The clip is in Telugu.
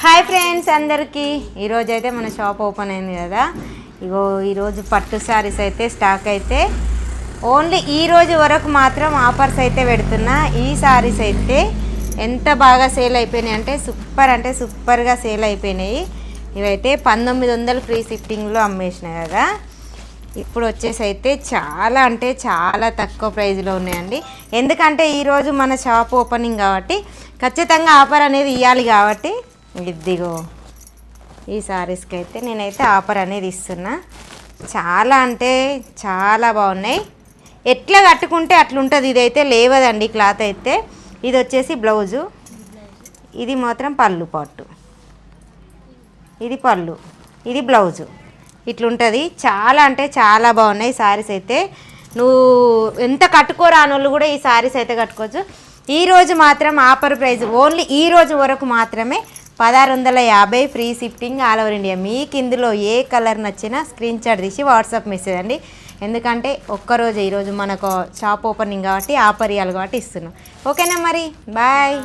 హాయ్ ఫ్రెండ్స్ అందరికీ. ఈరోజైతే అయితే మన షాప్ ఓపెన్ అయింది కదా. ఇగో ఈరోజు పట్టు శారీస్ అయితే స్టాక్ అయితే. ఓన్లీ ఈ రోజు వరకు మాత్రం ఆఫర్స్ అయితే పెడుతున్నా. ఈ శారీస్ అయితే ఎంత బాగా సేల్ అయిపోయినాయి అంటే సూపర్ అంటే సూపర్గా సేల్ అయిపోయినాయి. ఇవైతే పంతొమ్మిది వందలు ఫ్రీ షిఫ్టింగ్లో అమ్మేసినాయి కదా. ఇప్పుడు వచ్చేసి అయితే చాలా అంటే చాలా తక్కువ ప్రైజ్లో ఉన్నాయండి. ఎందుకంటే ఈరోజు మన షాప్ ఓపెనింగ్ కాబట్టి ఖచ్చితంగా ఆఫర్ అనేది ఇవ్వాలి కాబట్టి ఇదిగో ఈ సారీస్కి అయితే నేనైతే ఆఫర్ అనేది ఇస్తున్నా. చాలా అంటే చాలా బాగున్నాయి. ఎట్లా కట్టుకుంటే అట్లుంటుంది ఇదైతే లేవదండి క్లాత్ అయితే. ఇది వచ్చేసి బ్లౌజు. ఇది మాత్రం పళ్ళు పట్టు ఇది పళ్ళు. ఇది బ్లౌజు. ఇట్లుంటుంది. చాలా అంటే చాలా బాగున్నాయి శారీస్ అయితే. నువ్వు ఎంత కట్టుకోరాని వాళ్ళు కూడా ఈ సారీస్ అయితే కట్టుకోవచ్చు. ఈరోజు మాత్రం ఆఫర్ ప్రైస్ ఓన్లీ ఈ రోజు వరకు మాత్రమే పదహారు వందల యాభై free shifting all over India. మీకు ఇందులో ఏ కలర్ నచ్చినా స్క్రీన్ షాట్ తీసి వాట్సాప్ మెసేజ్ అండి. ఎందుకంటే ఒక్కరోజు ఈరోజు మనకు షాప్ ఓపెనింగ్ కాబట్టి ఆఫర్ ఇవ్వాలి కాబట్టి ఇస్తున్నాం. ఓకేనా మరి? బాయ్.